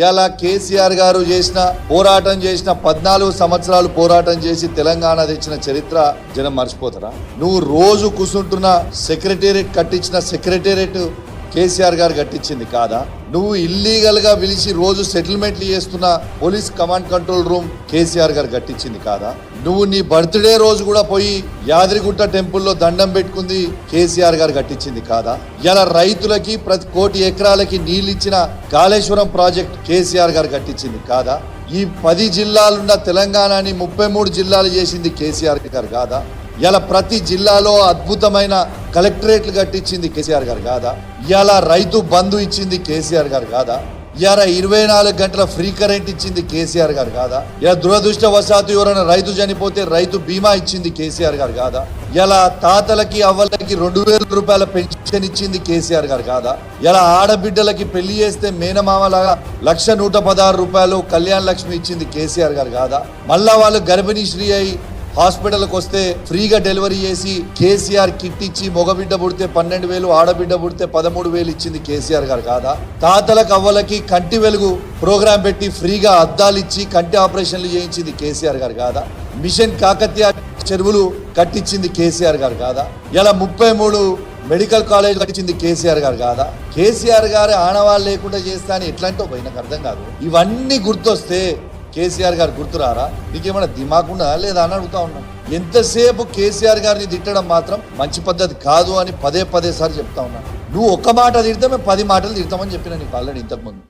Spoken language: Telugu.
ఇలా కేసీఆర్ గారు చేసిన పోరాటం చేసిన పద్నాలుగు సంవత్సరాలు పోరాటం చేసి తెలంగాణ తెచ్చిన చరిత్ర జనం మర్చిపోతారా? నువ్వు రోజు కూసుంటున్న సెక్రటేరియట్ కట్టించిన సెక్రటేరియట్ కేసీఆర్ గారు కట్టించింది కాదా? నువ్వు ఇల్లీగల్గా పిలిచి రోజు సెటిల్మెంట్లు చేస్తున్న police command control room KCR గారు కట్టించింది కాదా? నువ్వు నీ బర్త్డే రోజు కూడా పోయి యాదరిగుట్ట టెంపుల్లో దండం పెట్టుకుంది కేసీఆర్ గారు కట్టించింది కాదా? ఇలా రైతులకి ప్రతి కోటి ఎకరాలకి నీళ్ళు ఇచ్చిన కాళేశ్వరం ప్రాజెక్ట్ కేసీఆర్ గారు కట్టించింది కాదా? ఈ పది జిల్లాలున్న తెలంగాణని ముప్పై మూడు జిల్లాలు చేసింది కేసీఆర్ గారు కాదా? ఇలా ప్రతి జిల్లాలో అద్భుతమైన కలెక్టరేట్లు కట్టించింది కేసీఆర్ గారు కాదా? ఇలా రైతు బంధు ఇచ్చింది కేసీఆర్ గారు కాదా? ఇలా ఇరవై నాలుగు గంటల ఫ్రీ కరెంట్ ఇచ్చింది కేసీఆర్ గారు కాదా? ఇలా దురదృష్టవశాత్తు ఎవరైనా రైతు చనిపోతే రైతు బీమా ఇచ్చింది కేసీఆర్ గారు కాదా? ఇలా తాతలకి అవ్వలకి రెండు వేల రూపాయల పెన్షన్ ఇచ్చింది కేసీఆర్ గారు కాదా? ఇలా ఆడబిడ్డలకి పెళ్ళి చేస్తే మేనమామలాగా లక్ష నూట పదహారు రూపాయలు కళ్యాణ లక్ష్మి ఇచ్చింది కేసీఆర్ గారు కాదా? మళ్ళా వాళ్ళు గర్భిణీ శ్రీ అయి హాస్పిటల్కి వస్తే ఫ్రీగా డెలివరీ చేసి కేసీఆర్ కిట్ ఇచ్చి మగబిడ్డ పుడితే పన్నెండు వేలు ఆడబిడ్డ పుడితే పదమూడు వేలు ఇచ్చింది కేసీఆర్ గారు కాదా? తాతలకు అవ్వలకి కంటి వెలుగు ప్రోగ్రాం పెట్టి ఫ్రీగా అద్దాలు ఇచ్చి కంటి ఆపరేషన్లు చేయించింది కేసీఆర్ గారు కాదా? మిషన్ కాకతీయ చెరువులు కట్టించింది కేసీఆర్ గారు కాదా? ఇలా ముప్పై మూడు మెడికల్ కాలేజ్ కట్టించింది కేసీఆర్ గారు కాదా? కేసీఆర్ గారు ఆనవాళ్ళు లేకుండా చేస్తా అని ఎట్లాంటో పోయినకు అర్థం కాదు. ఇవన్నీ గుర్తొస్తే కేసీఆర్ గారు గుర్తురారా? నీకేమైనా దిమాకుండా లేదా అని అడుగుతా ఉన్నా. ఎంతసేపు కేసీఆర్ గారిని తిట్టడం మాత్రం మంచి పద్ధతి కాదు అని పదే పదే సార్లు చెప్తా ఉన్నా. నువ్వు ఒక్క మాట తిడితే మేము పది మాటలు తిడతామని చెప్పిన నీకు ఆల్రెడీ ఇంతకుముందు.